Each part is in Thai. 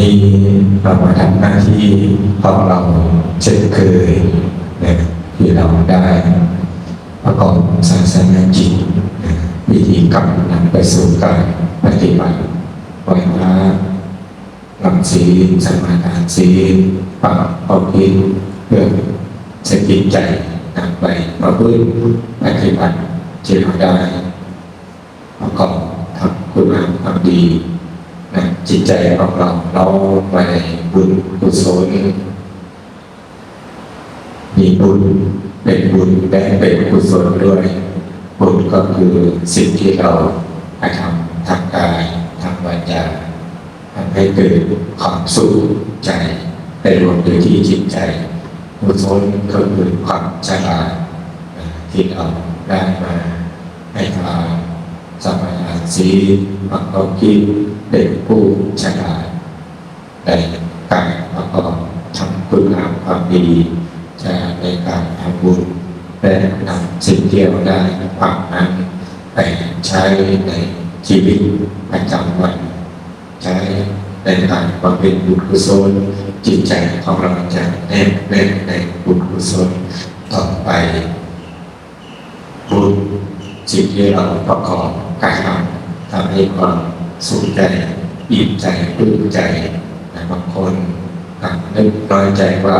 นี้เรามาทำหน้าที่ของเราเช่นเคยนะที่เราได้ประกอบศาสนาจิตนวิธีกรรมนำไปสู่การปฏิบัติไหวพระหลังศีลสมาทานศีลปรับเอาพิษเพื่อสกิจใจนำไปประพฤติปฏิบัติที่เราได้ประกอบทำคุณงามความดี จิตใจของเราเราไปบุญกุศลมีบุญเป็นบุญและเป็นกุศลด้วยบุญก็คือสิ่งที่เรากระทำทางกายทางวาจาทำให้เกิดความสุขใจไปรวมอยู่ที่จิตใจกุศลก็คือความฉลาดที่เราได้มาให้ทาน มาทานศีลมักอาคิดเป็นผู้ฉลาดในการประกอบทำคุณงามความดีจะในการทำบุญและนำสิ่งที่เราได้ความนั้นไปใช้ในชีวิตประจำวัน ใช้ในการบำเพ็ญบุญกุศลจิตใจของเราจะแน่นแน่นในบุญกุศลต่อไปบุญสิ่งที่เราประกอบการทำ ทำให้ความสุขใจอิ่มใจปลื้มใจแต่บางคนต่างนึกน้อยใจว่า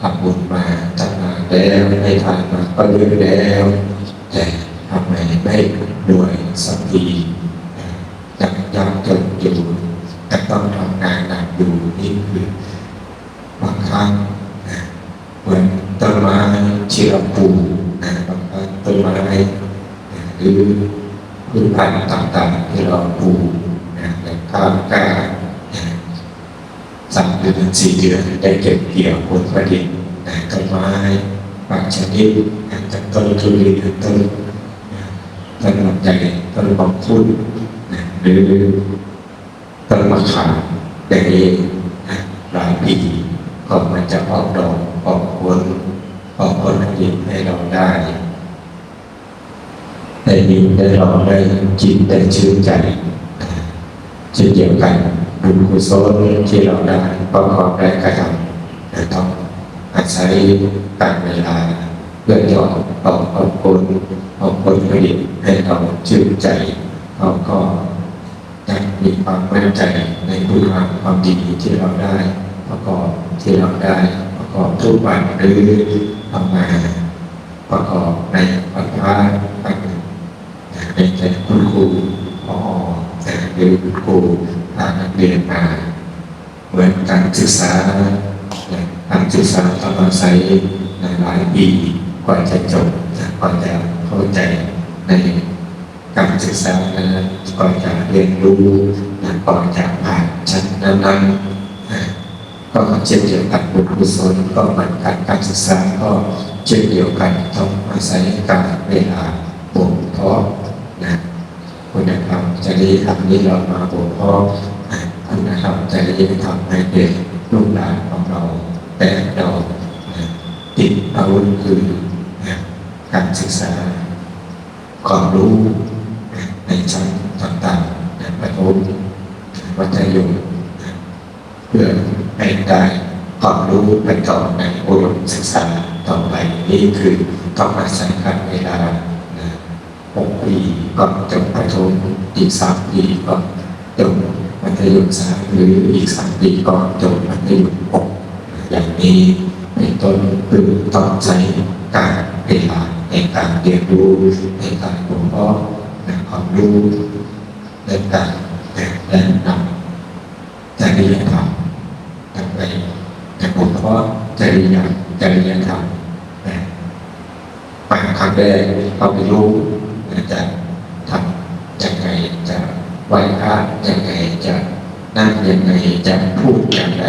ทำบุญมาตั้งนาแล้วให้ทานมาก็เยอะแล้ว แต่ทำไมไม่หน่วยสักทียังยังจนอยู่แต่ต้องทำงานหนักอยู่นี่คือบางครั้งเหมือนต้นไม้ที่เราปลูกบางครั้งต้นไม้หรือ พืชพันธุ์ต่างๆ ที่เราปลูกนะแต่ข้าวกล้านะสามเดือนสี่เดือนได้เก็บเกี่ยวผลผลิตนะต้นไม้บางชนิดนะต้นทุเรียนต้นต้นลำไยต้นบางคุดนะหรือต้นมะขามอย่างนี้นะหลายปีก็มันจะออกดอกออกผลออกผลผลิตให้เราได้ ได้ยินได้ลองได้จิตได้ชื่นใจเช่นเดียวกันบุญกุศลที่เราได้ประกอบได้กระทำแต่ต้องอาศัยการเวลาเพื่อจะออกออกออกผลออกผลผลิตให้เราชื่นใจเราก็ได้มีความมั่นใจในคุณงามความดีที่เราได้ ประกอบที่เราได้ประกอบทุกวันหรือทำงานประกอบในวันพระ วันหนึ่งในใจคุณครูพอแต่หรือคุณครูพานักเรียนมาเหมือนการศึกษาการศึกษาต้องอาศัยในหลายปีกว่าจะจบกว่าจะเข้าใจในการศึกษานั้นก่อนจะเรียนรู้นะก่อนจะผ่านชั้นนั้นๆก็เช่นเดียวกันบุญกุศลก็เหมือนกันการศึกษาก็เช่นเดียวกันต้องอาศัยการเวลาบ่มเพาะ นะคุณธรรมจริยธรรมนี้เรามาบ่มเพาะนะคุณธรรมจริยธรรมให้เป็นลูกหลานของเราแต่เราติดอาวุธคือการศึกษาความรู้ในชั้นต่างๆในประถมมัธยมเพื่อให้ได้ความรู้ไปต่อในอุดมศึกษาต่อไปนี่คือต้องอาศัยการเวลา หกปีก็จบประถมอีกสามปีก็จบมัธยมสามหรืออีกสามปีก็จบมัธยมหกอย่างนี้เป็นต้นคือต้องใช้การเวลาในการเรียนรู้ในการบ่มเพาะในความรู้ในการแนะนำจริยธรรมทำไปแต่บ่มเพาะจริยจริยธรรมนะมาครั้งแรกเราไม่รู้นะจะทำยังไง จะไหว้พระยังไงจะนั่งยังไงจะพูดอย่างไร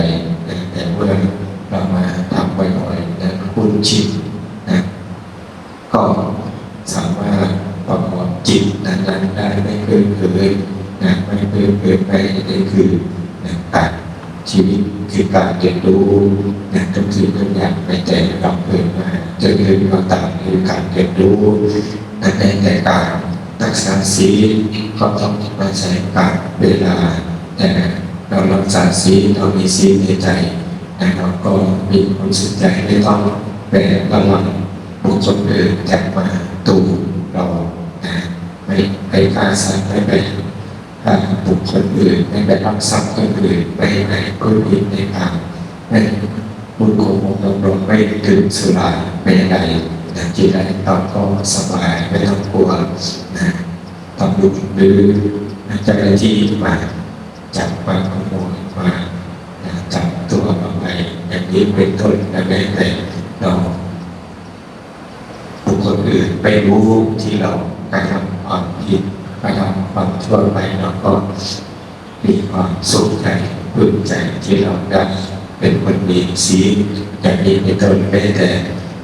นะแต่เมื่อเรามาทำบ่อยๆนะคุ้นชินนะก็สามารถประกอบจิตนั้นๆได้ไม่เกินเกินะไม่เกินเกินไปนี่คือนะการชีวิตคือการเรียนรู้นะทุกสิ่งทุกอย่างในใจเราเกิดมาจะเกิดมาตามคือการเรียนรู้นในแต่การ รักษาศีลก็ต้องมาใช้การเวลาแต่เรารักษาศีลเรามีศีลในใจนะเราก็มีความสุขใจไม่ต้องแบกระวังบุคคลอื่นจะมาตูเราไม่ไปฆ่าสัตว์ไม่ไปฆ่าบุคคลอื่นไม่ไปรักทรัพย์คนอื่นไม่ไปพูดผิดในทางไม่บุญโกงเราเราไม่ดื่มสุราไม่ใด นะกินอะไรเราก็สบายไม่ต้องกลัวนะตำรวจหรือเจ้าหน้าที่มาจับมาขโมยมาจับตัวมาไปอย่างนี้เป็นต้นและแม้แต่เราบุคคลอื่นไปรู้ที่เรากระทำความผิดกระทำความชั่วไปเราก็มีความสุขใจปลื้มใจที่เราได้เป็นคนมีศีอย่างนี้เป็นต้นไม่แต่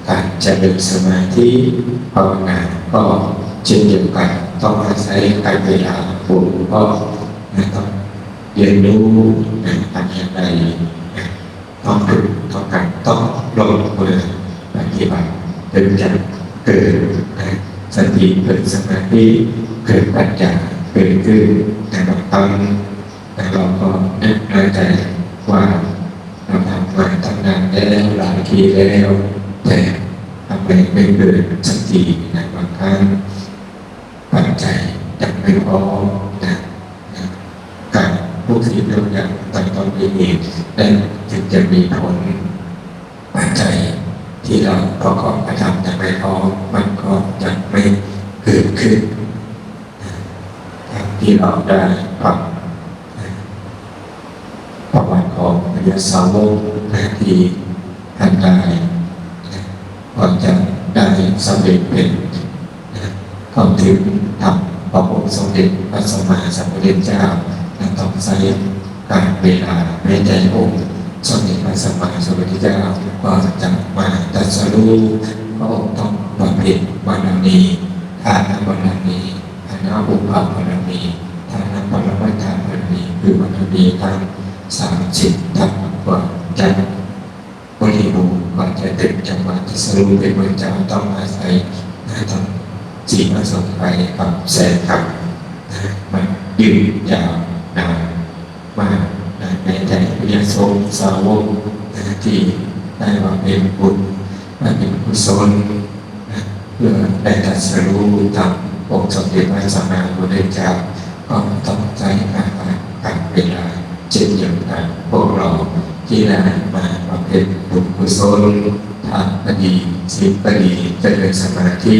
การเจริญสมาธิภาวนาก็เช่นเดียวกันต้องอาศัยการเวลาปลูกก็นะต้องเรียนรู้นะทำอย่างไรต้องฝึกต้องการต้องลงมือปฏิบัติถึงจะเกิดสติเกิดสมาธิเกิดปัญญาเกิดขึ้นแต่บางครั้งแต่เราก็นึกในใจว่าเราทำมาตั้งนานแล้วหลายทีแล้ว แต่ทำไมไม่เกิดสักทีนะบางครั้งปัจจัยยังไม่พร้อนะนะการพูดที่เราอย่างแตั้งต้นมีเหตุและจึงจะมีผลปัจจัยที่เราประกอบกระทำจะไม่พร้อมมันก็จะไม่เกิดขึ้นทางที่เราได้ฟังประวัติของพระยาสาวกที่ท่านได้ ก่อนจะได้สำเร็จเป็นนะเข้าถึงทำพระองค์สมเด็จพระสัมมาสัมพุทธเจ้าต้องใช้การเวลาไม่แต่องค์สมเด็จพระสัมมาสัมพุทธเจ้าก็จะมาตรัสรู้พระองค์ต้องบำเพ็ญบารมีทานบารมีทานบุพบารมีทานปรมัตถบารมีคือบารมีทั้งสามสิบทับกว่าจะ ริบูรณ์กว่าจะถึงจังหวะตรัสรู้เป็นพระเจ้าต้องอาศัยนะต้องจีมาสงไปกับแสนกับนะมันยืนยาวนานมากนะในใจพระสงฆ์สาวกนะที่ได้มาเป็นบุญมาเป็นกุศลเพื่อได้ตรัสรู้ทำองค์สมเด็จพระสัมมาสัมพุทธเจ้าก็ต้องใจการการเวลาเช่นเดียวกันพวกเรา ที่ได้มาบำเพ็ญบุญกุศลทานก็ดีศีลก็ดีเจริญสมาธิ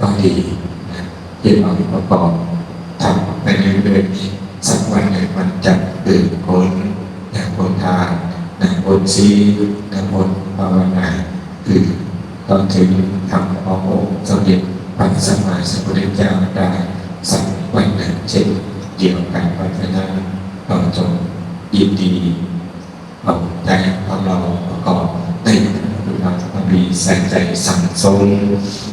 ก็ดีนะที่เราประกอบทำไปเรื่อยๆสักวันหนึ่งมันจะเกิดผลอย่างผลทานนะผลศีลนะผลภาวนาคือตอนถึงทำขององค์สมเด็จพระสัมมาสัมพุทธเจ้าได้สักวันหนึ่งเช่นเดียวกันเพราะฉะนั้นเราจงยินดี ใจของเราประกอบในพระความดีใส่ใจสั่งสม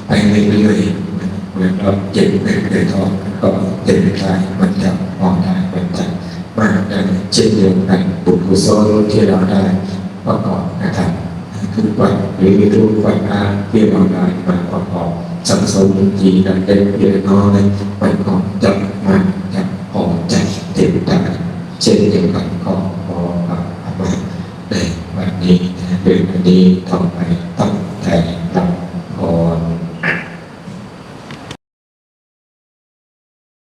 ไปเรื่อยๆเหมือนเราเก็บเงินเดือนทองก็เก็บไม่ได้มันจะมองได้มันจะมากได้เช่นเดียวกันบุญกุศลที่เราได้ประกอบนะครับทุกวันหรือทุกวันอาที่เราได้มาประกอบสังสมทีกันเป็นเพียงน้อยมันก็จะ